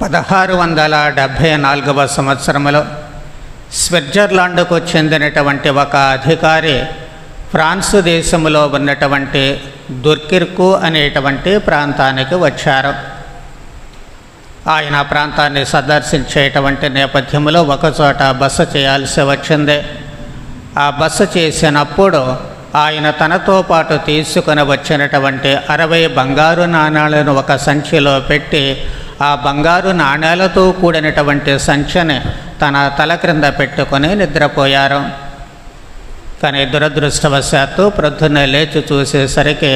పదహారు వందల డెబ్భై నాలుగవ సంవత్సరంలో స్విట్జర్లాండ్కు చెందినటువంటి ఒక అధికారి ఫ్రాన్సు దేశంలో ఉన్నటువంటి దుర్కిర్కు అనేటువంటి ప్రాంతానికి వచ్చారు. ఆయన ప్రాంతాన్ని సందర్శించేటువంటి నేపథ్యంలో ఒకచోట బస చేయాల్సి వచ్చింది. ఆ బస చేసినప్పుడు ఆయన తనతో పాటు తీసుకుని వచ్చినటువంటి అరవై బంగారు నాణాలను ఒక సంచిలో పెట్టి ఆ బంగారు నాణేలతో కూడినటువంటి సంచిని తన తల క్రింద పెట్టుకొని నిద్రపోయారు. కానీ దురదృష్టవశాత్తు ప్రొద్దున్నే లేచి చూసేసరికి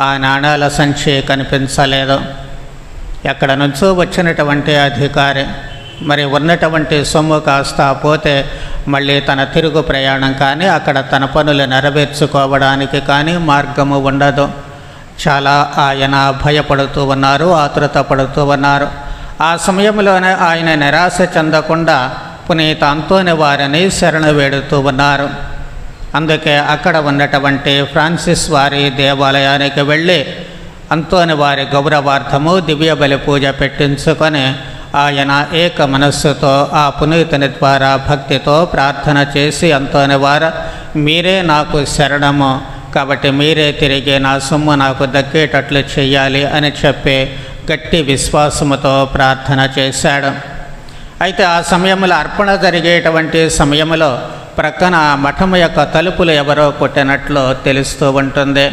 ఆ నాణాల సంచి కనిపించలేదు. ఎక్కడ నుంచో వచ్చినటువంటి అధికారి మరి ఉన్నటువంటి సొమ్ము కాస్త పోతే మళ్ళీ తన తిరుగు ప్రయాణం కానీ అక్కడ తన పనులు నెరవేర్చుకోవడానికి కానీ మార్గము ఉండదు. చాలా ఆయన భయపడుతూ ఉన్నారు ఆతురత పడుతూ ఉన్నారు. ఆ సమయంలోనే ఆయన నిరాశ చెందకుండా పునీత అంతోని వారిని శరణ వేడుతూ ఉన్నారు. అందుకే అక్కడ ఉన్నటువంటి ఫ్రాన్సిస్ వారి దేవాలయానికి వెళ్ళి అంతోని వారి గౌరవార్థము దివ్య బలి పూజ పెట్టించుకొని ఆయన ఏక మనస్సుతో ఆ పునీతుని ద్వారా భక్తితో ప్రార్థన చేసి అంతోని వారు మీరే నాకు శరణము. కాబట్టి మీరే తిరిగి నా సొమ్ము నాకు దక్కేటట్లు చేయాలి అని చెప్పి గట్టి విశ్వాసముతో ప్రార్థన చేశాడు. అయితే ఆ సమయంలో అర్పణ జరిగేటువంటి సమయంలో ప్రక్కన మఠం యొక్క తలుపులు ఎవరో కొట్టినట్లు తెలుస్తూ ఉంటుంది.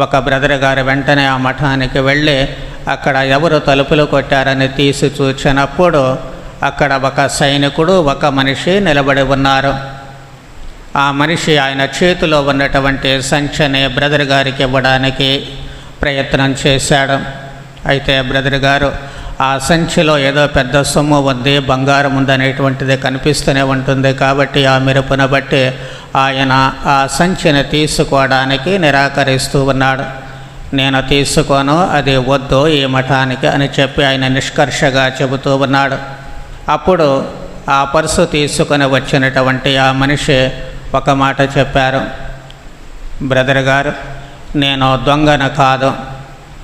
ఒక బ్రదర్ గారు వెంటనే ఆ మఠానికి వెళ్ళి అక్కడ ఎవరు తలుపులు కొట్టారని తీసి చూచినప్పుడు అక్కడ ఒక సైనికుడు ఒక మనిషి నిలబడి ఉన్నారు. ఆ మనిషి ఆయన చేతిలో ఉన్నటువంటి సంచని బ్రదర్ గారికి ఇవ్వడానికి ప్రయత్నం చేశాడు. అయితే బ్రదర్ గారు ఆ సంచిలో ఏదో పెద్ద సొమ్ము ఉంది బంగారం ఉందనేటువంటిది కనిపిస్తూనే ఉంటుంది కాబట్టి ఆ మెరుపును బట్టి ఆయన ఆ సంచిని తీసుకోవడానికి నిరాకరిస్తూ ఉన్నాడు. నేను తీసుకోను అది వద్దు ఈ మఠానికి అని చెప్పి ఆయన నిష్కర్షగా చెబుతూ ఉన్నాడు. అప్పుడు ఆ పర్సు తీసుకొని వచ్చినటువంటి ఆ మనిషి ఒక మాట చెప్పారు. బ్రదర్ గారు నేను దొంగను కాదు.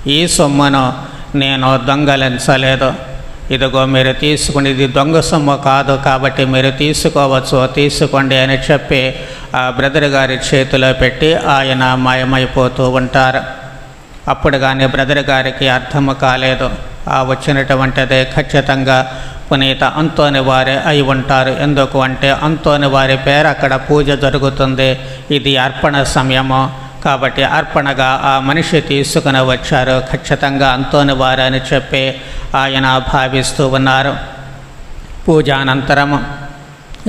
ఈ సొమ్మును నేను దొంగలించలేదు. ఇదిగో మీరు తీసుకుని ఇది దొంగ సొమ్ము కాదు కాబట్టి మీరు తీసుకోవచ్చు తీసుకోండి అని చెప్పి ఆ బ్రదర్ గారి చేతిలో పెట్టి ఆయన మాయమైపోతూ ఉంటారు. అప్పుడు కానీ బ్రదర్ గారికి అర్థము కాలేదు. ఆ వచ్చినటువంటిదే ఖచ్చితంగా పునీత అంతోని వారే అయి ఉంటారు. ఎందుకు అంటే అంతోని వారి పేరు అక్కడ పూజ జరుగుతుంది. ఇది అర్పణ సమయము. కాబట్టి అర్పణగా ఆ మనిషి తీసుకుని వచ్చారు. ఖచ్చితంగా అంతోని వారు అని చెప్పి ఆయన భావిస్తూ ఉన్నారు. పూజానంతరము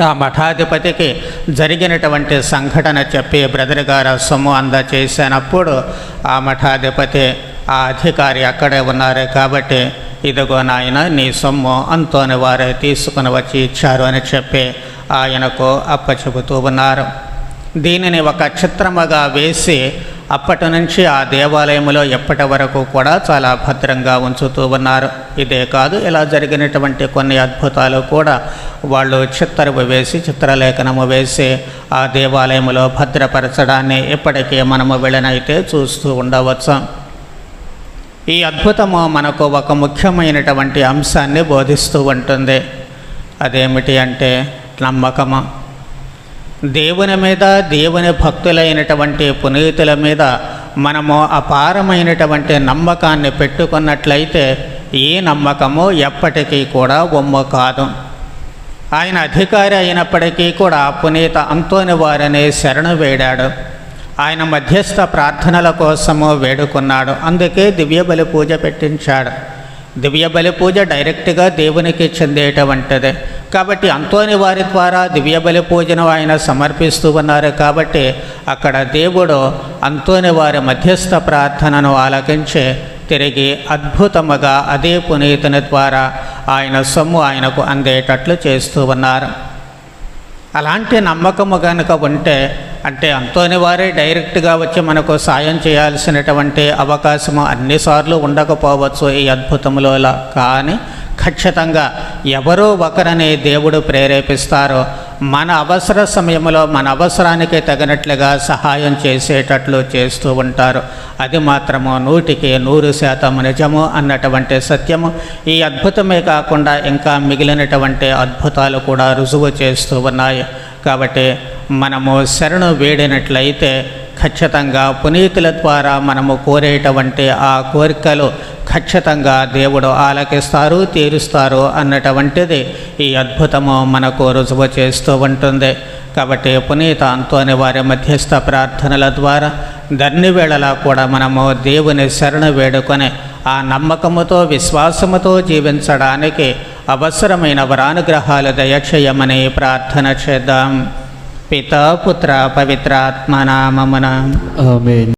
ఆ మఠాధిపతికి జరిగినటువంటి సంఘటన చెప్పి బ్రదర్ గారు సొమ్ము అందచేసినప్పుడు ఆ మఠాధిపతి ఆ అధికారి అక్కడే ఉన్నారు కాబట్టి ఇదిగో నాయన నీ సొమ్ము అంతోని వారే తీసుకుని వచ్చి ఇచ్చారు అని చెప్పి ఆయనకు అప్పచెబుతూ ఉన్నారు. దీనిని ఒక చిత్రముగా వేసి అప్పటి నుంచి ఆ దేవాలయంలో ఎప్పటి వరకు కూడా చాలా భద్రంగా ఉంచుతూ ఉన్నారు. ఇదే కాదు ఇలా జరిగినటువంటి కొన్ని అద్భుతాలు కూడా వాళ్ళు చిత్తరువు వేసి చిత్రలేఖనము వేసి ఆ దేవాలయంలో భద్రపరచడాన్ని ఇప్పటికీ మనము వెళ్ళనైతే చూస్తూ ఉండవచ్చు. ఈ అద్భుతము మనకు ఒక ముఖ్యమైనటువంటి అంశాన్ని బోధిస్తూ ఉంటుంది. అదేమిటి అంటే నమ్మకము. దేవుని మీద దేవుని భక్తులైనటువంటి పునీతుల మీద మనము అపారమైనటువంటి నమ్మకాన్ని పెట్టుకున్నట్లయితే ఈ నమ్మకము ఎప్పటికీ కూడా బొమ్మ కాదు. ఆయన అధికారి అయినప్పటికీ కూడా పునీత అంతోని వారిని శరణు వేడాడు. ఆయన మధ్యస్థ ప్రార్థనల కోసము వేడుకున్నాడు. అందుకే దివ్యబలి పూజ పెట్టించాడు. దివ్య బలి పూజ డైరెక్ట్గా దేవునికి చెందేటువంటిది. కాబట్టి అంతోని వారి ద్వారా దివ్య బలి పూజను ఆయన సమర్పిస్తూ ఉన్నారు కాబట్టి అక్కడ దేవుడు అంతోని వారి మధ్యస్థ ప్రార్థనను ఆలకించి తిరిగి అద్భుతముగా అదే పునీతుని ద్వారా ఆయన సొమ్ము ఆయనకు అందేటట్లు చేస్తూ ఉన్నారు. అలాంటి నమ్మకము కనుక ఉంటే అంటే అంతోని వారే డైరెక్ట్గా వచ్చి మనకు సాయం చేయాల్సినటువంటి అవకాశము అన్నిసార్లు ఉండకపోవచ్చు ఈ అద్భుతములో కానీ ఖచ్చితంగా ఎవరో ఒకరని దేవుడు ప్రేరేపిస్తారో మన అవసర సమయంలో మన అవసరానికి తగినట్లుగా సహాయం చేసేటట్లు చేస్తూ ఉంటారు. అది మాత్రము నూటికి నూరు శాతం నిజము అన్నటువంటి సత్యము. ఈ అద్భుతమే కాకుండా ఇంకా మిగిలినటువంటి అద్భుతాలు కూడా రుజువు చేస్తూ ఉన్నాయి. కాబట్టి మనము శరణు వేడినట్లయితే ఖచ్చితంగా పునీతుల ద్వారా మనము కోరేటువంటి ఆ కోరికలు ఖచ్చితంగా దేవుడు ఆలకిస్తారు తీరుస్తారు అన్నటువంటిది ఈ అద్భుతము మనకు రుజువు చేస్తూ ఉంటుంది. కాబట్టి పునీత అంతోని వారి మధ్యస్థ ప్రార్థనల ద్వారా దన్ని వేళలా కూడా మనము దేవుని శరణు వేడుకొని ఆ నమ్మకముతో విశ్వాసముతో జీవించడానికి అవసరమైన వరానుగ్రహాలు దయచేయమని ప్రార్థన చేద్దాం. పితా పుత్ర పవిత్రాత్మ నామమున ఆమేన్